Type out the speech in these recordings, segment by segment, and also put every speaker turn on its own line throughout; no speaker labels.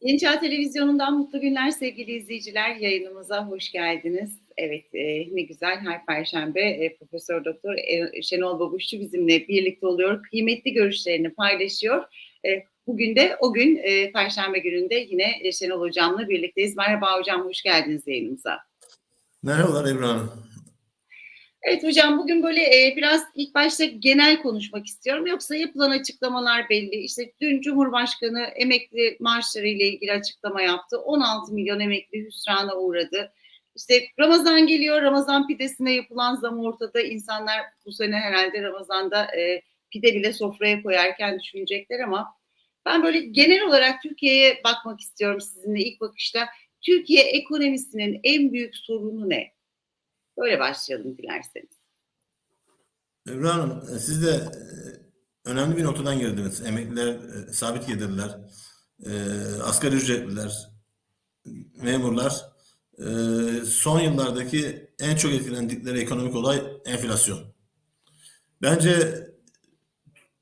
Yeni Çağ Televizyonu'ndan mutlu günler sevgili izleyiciler. Yayınımıza hoş geldiniz. Evet e, ne güzel her perşembe e, Profesör Doktor e, Şenol Babuşçu bizimle birlikte oluyor. Kıymetli görüşlerini paylaşıyor. E, bugün de o gün e, perşembe gününde yine e, Şenol Hocam'la birlikteyiz. Merhaba hocam hoş geldiniz yayınımıza.
Merhabalar Ebru Hanım.
Evet hocam bugün böyle e, biraz ilk başta genel konuşmak istiyorum. Yoksa yapılan açıklamalar belli. İşte dün Cumhurbaşkanı emekli maaşları ile ilgili açıklama yaptı. 16 milyon emekli hüsrana uğradı. İşte Ramazan geliyor. Ramazan pidesine yapılan zam ortada. İnsanlar bu sene herhalde Ramazan'da e, pide bile sofraya koyarken düşünecekler ama ben böyle genel olarak Türkiye'ye bakmak istiyorum sizinle ilk bakışta. Türkiye ekonomisinin en büyük sorunu ne? Böyle başlayalım dilerseniz.
Ebru Hanım siz de e, önemli bir noktadan girdiniz. Emekliler e, sabit gelirler, e, asgari ücretliler, memurlar e, son yıllardaki en çok etkilendikleri ekonomik olay enflasyon. Bence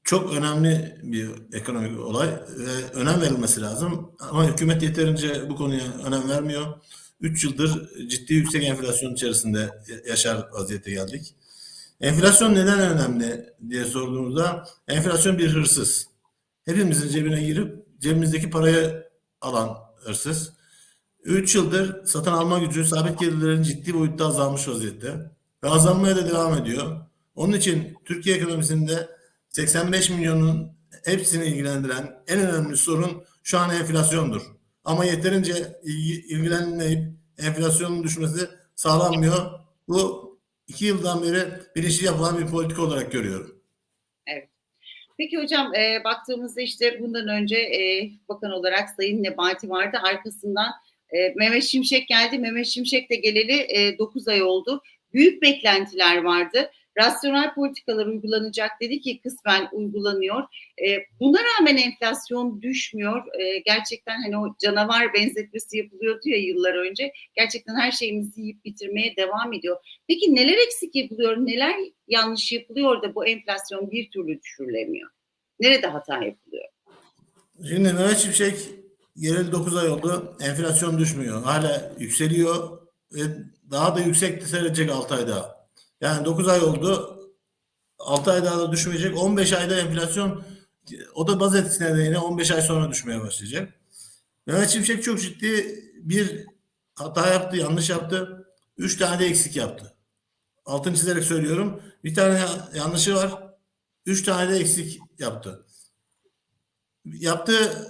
çok önemli bir ekonomik olay ve önem verilmesi lazım. Ama hükümet yeterince bu konuya önem vermiyor. 3 yıldır ciddi yüksek enflasyon içerisinde yaşar vaziyete geldik. Enflasyon neden önemli diye sorduğumuzda enflasyon bir hırsız. Hepimizin cebine girip cebimizdeki parayı alan hırsız. 3 yıldır satın alma gücü sabit gelirlerin ciddi boyutta azalmış vaziyette ve azalmaya da devam ediyor. Onun için Türkiye ekonomisinde 85 milyonun hepsini ilgilendiren en önemli sorun şu an enflasyondur. Ama yeterince ilgi, ilgilenmeyip enflasyonun düşmesi sağlanmıyor. Bu iki yıldan beri bilinçli yapılan bir politika olarak görüyorum.
Evet. Peki hocam e, baktığımızda işte bundan önce e, bakan olarak Sayın Nebati vardı. Arkasından e, Mehmet Şimşek geldi. Mehmet Şimşek de geleli e, 9 ay oldu. Büyük beklentiler vardı. Rasyonel politikalar uygulanacak dedi ki kısmen uygulanıyor. E, buna rağmen enflasyon düşmüyor. E, gerçekten hani o canavar benzetmesi yapılıyordu ya yıllar önce. Gerçekten her şeyimizi yiyip bitirmeye devam ediyor. Peki neler eksik yapılıyor, neler yanlış yapılıyor da bu enflasyon bir türlü düşürülemiyor? Nerede hata yapılıyor?
Şimdi Mehmet Şimşek geleli 9 ay oldu. Enflasyon düşmüyor. Hala yükseliyor ve daha da yüksek seyredecek 6 ay daha. Yani 9 ay oldu. 6 ay daha da düşmeyecek. 15 ayda enflasyon o da baz etkisi nedeniyle 15 ay sonra düşmeye başlayacak. Mehmet Şimşek çok ciddi bir hata yaptı, yanlış yaptı. 3 tane de eksik yaptı. Altını çizerek söylüyorum. Bir tane yanlışı var. 3 tane de eksik yaptı. Yaptığı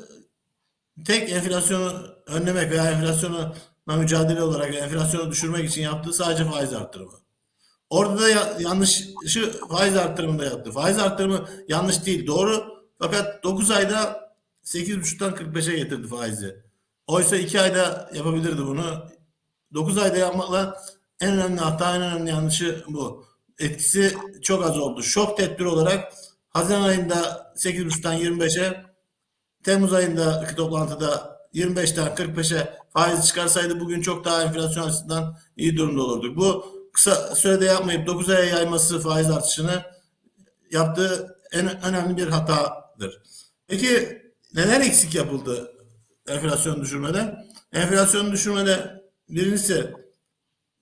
tek enflasyonu önlemek veya enflasyona mücadele olarak enflasyonu düşürmek için yaptığı sadece faiz arttırımı. Orada da ya, yanlışı faiz arttırımında yaptı. Faiz arttırımı yanlış değil, doğru. Fakat 9 ayda 8,5'tan 45'e getirdi faizi. Oysa 2 ayda yapabilirdi bunu. 9 ayda yapmakla en önemli hata, en önemli yanlışı bu. Etkisi çok az oldu. Şok tedbir olarak Haziran ayında 8,5'tan 25'e, Temmuz ayında toplantıda 25'ten 45'e faiz çıkarsaydı bugün çok daha enflasyon açısından iyi durumda olurduk. Bu kısa sürede yapmayıp 9 aya yayması faiz artışını yaptığı en önemli bir hatadır. Peki neler eksik yapıldı enflasyon düşürmede? Enflasyon düşürmede birincisi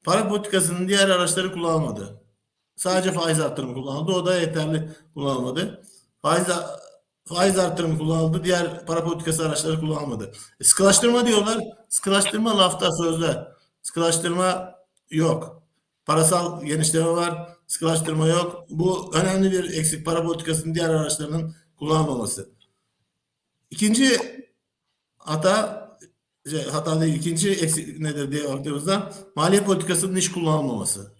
para politikasının diğer araçları kullanılmadı. Sadece faiz arttırımı kullanıldı. O da yeterli kullanılmadı. Faiz faiz arttırımı kullanıldı. Diğer para politikası araçları kullanılmadı. E, sıkılaştırma diyorlar. Sıkılaştırma lafta sözde. Sıkılaştırma yok. Parasal genişleme var, sıkılaştırma yok. Bu önemli bir eksik para politikasının diğer araçlarının kullanılmaması. İkinci hata, şey, hata değil, ikinci eksik nedir diye baktığımızda maliye politikasının hiç kullanılmaması.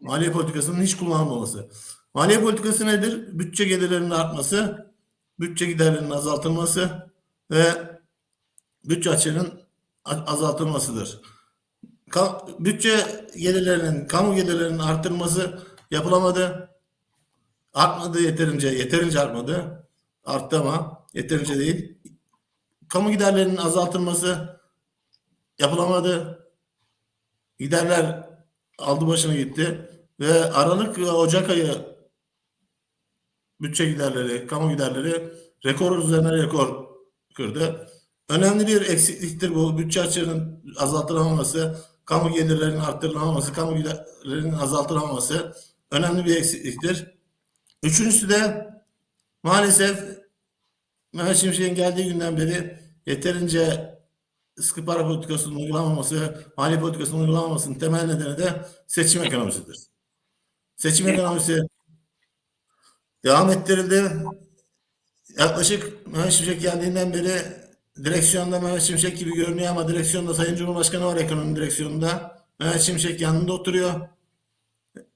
Maliye politikasının hiç kullanılmaması. Maliye politikası nedir? Bütçe gelirlerinin artması, bütçe giderlerinin azaltılması ve bütçe açığının azaltılmasıdır bütçe gelirlerinin, kamu gelirlerinin arttırılması yapılamadı. Artmadı yeterince, yeterince artmadı. Arttı ama yeterince değil. Kamu giderlerinin azaltılması yapılamadı. Giderler aldı başına gitti ve Aralık ve Ocak ayı bütçe giderleri, kamu giderleri rekor üzerine rekor kırdı. önemli bir eksikliktir bu. Bütçe açığının azaltılamaması, kamu gelirlerinin arttırılamaması, kamu giderlerinin azaltılamaması önemli bir eksikliktir. Üçüncüsü de maalesef Mehmet Şimşek'in geldiği günden beri yeterince sıkı para politikasının uygulanmaması ve mali politikasının uygulanmamasının temel nedeni de seçim ekonomisidir. Seçim ekonomisi devam ettirildi. Yaklaşık Mehmet Şimşek geldiğinden beri direksiyonda Mehmet Şimşek gibi görünüyor ama direksiyonda Sayın Cumhurbaşkanı var ekonomi direksiyonunda. Mehmet Şimşek yanında oturuyor.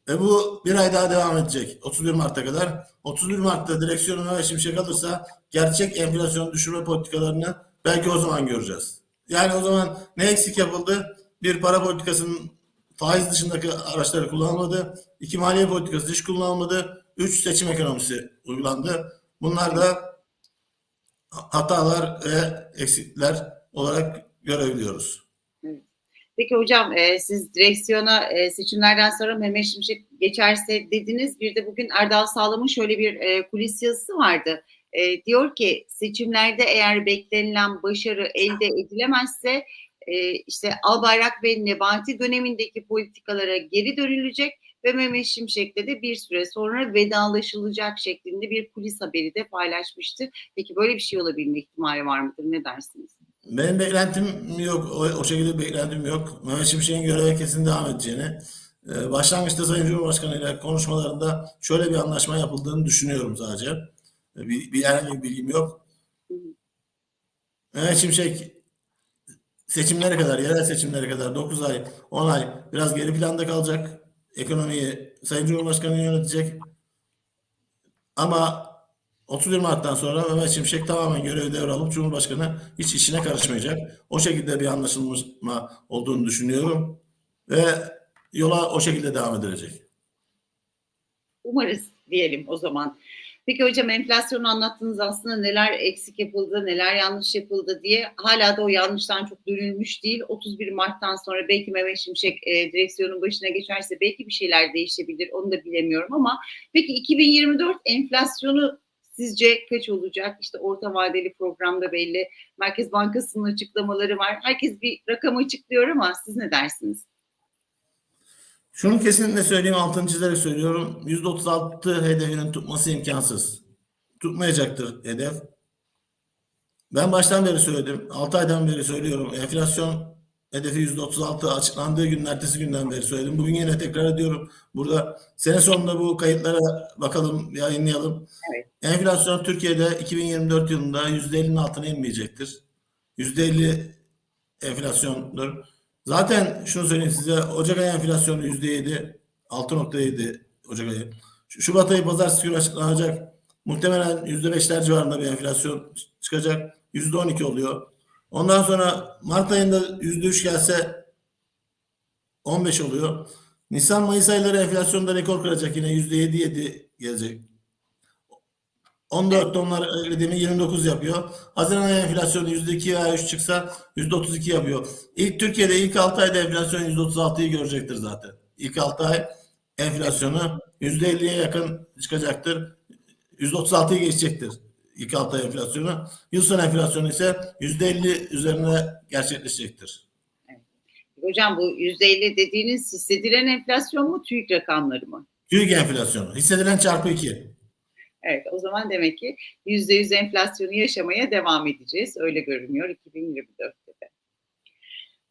Ve bu bir ay daha devam edecek. 31 Mart'a kadar. 31 Mart'ta direksiyonu Mehmet Şimşek alırsa gerçek enflasyon düşürme politikalarını belki o zaman göreceğiz. Yani o zaman ne eksik yapıldı? Bir para politikasının faiz dışındaki araçları kullanılmadı. İki maliye politikası hiç kullanılmadı. Üç seçim ekonomisi uygulandı. Bunlar da hatalar ve eksikler olarak görebiliyoruz.
Peki hocam e, siz direksiyona e, seçimlerden sonra Mehmet Şimşek geçerse dediniz. Bir de bugün Erdal Sağlam'ın şöyle bir e, kulis yazısı vardı. E, diyor ki seçimlerde eğer beklenilen başarı elde edilemezse e, işte Albayrak ve Nebati dönemindeki politikalara geri dönülecek ve Mehmet Şimşek'le de bir süre sonra vedalaşılacak şeklinde bir kulis haberi de paylaşmıştı. Peki böyle bir şey olabilme ihtimali var mıdır? Ne dersiniz?
Benim beklentim yok. O, o şekilde beklentim yok. Mehmet Şimşek'in göreve kesin devam edeceğini. Ee, başlangıçta Sayın Cumhurbaşkanı ile konuşmalarında şöyle bir anlaşma yapıldığını düşünüyorum sadece. Ee, Bir, bir herhangi bir bilgim yok. Mehmet Şimşek seçimlere kadar, yerel seçimlere kadar 9 ay, 10 ay biraz geri planda kalacak. Ekonomiyi Sayın Cumhurbaşkanı yönetecek. Ama 31 Mart'tan sonra Mehmet Şimşek tamamen görevi devralıp Cumhurbaşkanı hiç işine karışmayacak. O şekilde bir anlaşılma olduğunu düşünüyorum. Ve yola o şekilde devam edilecek.
Umarız diyelim o zaman. Peki hocam enflasyonu anlattınız aslında neler eksik yapıldı, neler yanlış yapıldı diye. Hala da o yanlıştan çok dönülmüş değil. 31 Mart'tan sonra belki Mehmet Şimşek e, direksiyonun başına geçerse belki bir şeyler değişebilir. Onu da bilemiyorum ama peki 2024 enflasyonu sizce kaç olacak? İşte orta vadeli programda belli. Merkez Bankası'nın açıklamaları var. Herkes bir rakam açıklıyor ama siz ne dersiniz?
Şunu kesinlikle söyleyeyim, altını çizerek söylüyorum. %36 hedefinin tutması imkansız. Tutmayacaktır hedef. Ben baştan beri söyledim. 6 aydan beri söylüyorum. Enflasyon hedefi %36 açıklandığı gün, ertesi günden beri söyledim. Bugün yine tekrar ediyorum. Burada sene sonunda bu kayıtlara bakalım, yayınlayalım.
Evet.
Enflasyon Türkiye'de 2024 yılında %50'nin altına inmeyecektir. %50 enflasyondur. Zaten şunu söyleyeyim size. Ocak ayı enflasyonu %7. 6.7 Ocak ayı. Şu- Şubat ayı pazartesi günü açıklanacak. Muhtemelen %5'ler civarında bir enflasyon çıkacak. %12 oluyor. Ondan sonra Mart ayında %3 gelse 15 oluyor. Nisan Mayıs ayları enflasyonda rekor kıracak yine %7 7 gelecek. 14'te onlar ödediğimi 29 yapıyor. Haziran ayı enflasyonu %2 veya 3 çıksa %32 yapıyor. İlk Türkiye'de ilk 6 ayda enflasyon %36'yı görecektir zaten. İlk 6 ay enflasyonu %50'ye yakın çıkacaktır. %36'yı geçecektir ilk 6 ay enflasyonu. Yıl sonu enflasyonu ise %50 üzerine gerçekleşecektir.
Hocam bu %50 dediğiniz hissedilen enflasyon mu, TÜİK rakamları mı?
TÜİK enflasyonu. Hissedilen çarpı 2.
Evet, o zaman demek ki %100 enflasyonu yaşamaya devam edeceğiz. Öyle görünüyor 2024'te de.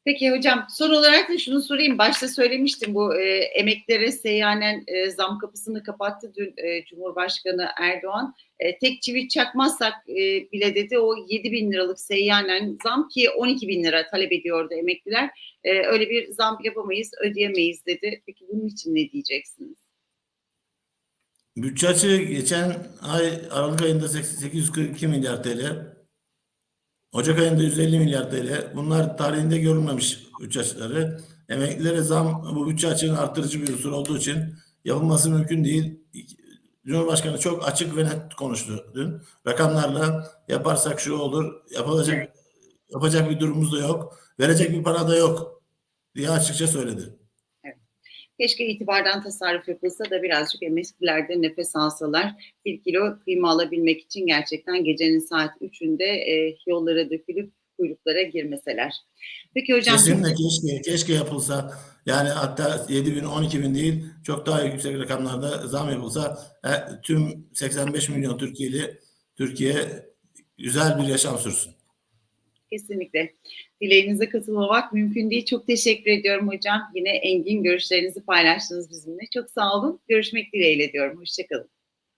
Peki hocam son olarak da şunu sorayım. Başta söylemiştim bu e, emeklere seyyanen e, zam kapısını kapattı dün e, Cumhurbaşkanı Erdoğan. E, tek çivi çakmazsak e, bile dedi o 7 bin liralık seyyanen zam ki 12 bin lira talep ediyordu emekliler. E, öyle bir zam yapamayız, ödeyemeyiz dedi. Peki bunun için ne diyeceksiniz?
Bütçe açığı geçen ay Aralık ayında 842 milyar TL. Ocak ayında 150 milyar TL. Bunlar tarihinde görülmemiş bütçe açıkları. Emeklilere zam bu bütçe açığının arttırıcı bir unsur olduğu için yapılması mümkün değil. Cumhurbaşkanı çok açık ve net konuştu dün. Rakamlarla yaparsak şu olur, yapılacak yapacak bir durumumuz da yok, verecek bir para da yok diye açıkça söyledi.
Keşke itibardan tasarruf yapılsa da birazcık emekliler nefes alsalar. Bir kilo kıyma alabilmek için gerçekten gecenin saat 3'ünde e, yollara dökülüp kuyruklara girmeseler. Peki hocam
Kesinlikle keşke, keşke yapılsa. Yani hatta 7 bin, 12 bin değil çok daha yüksek rakamlarda zam yapılsa e, tüm 85 milyon Türkiye'li Türkiye güzel bir yaşam sürsün.
Kesinlikle. Dileğinize katılmamak mümkün değil. Çok teşekkür ediyorum hocam. Yine engin görüşlerinizi paylaştınız bizimle. Çok sağ olun. Görüşmek dileğiyle diyorum. Hoşçakalın.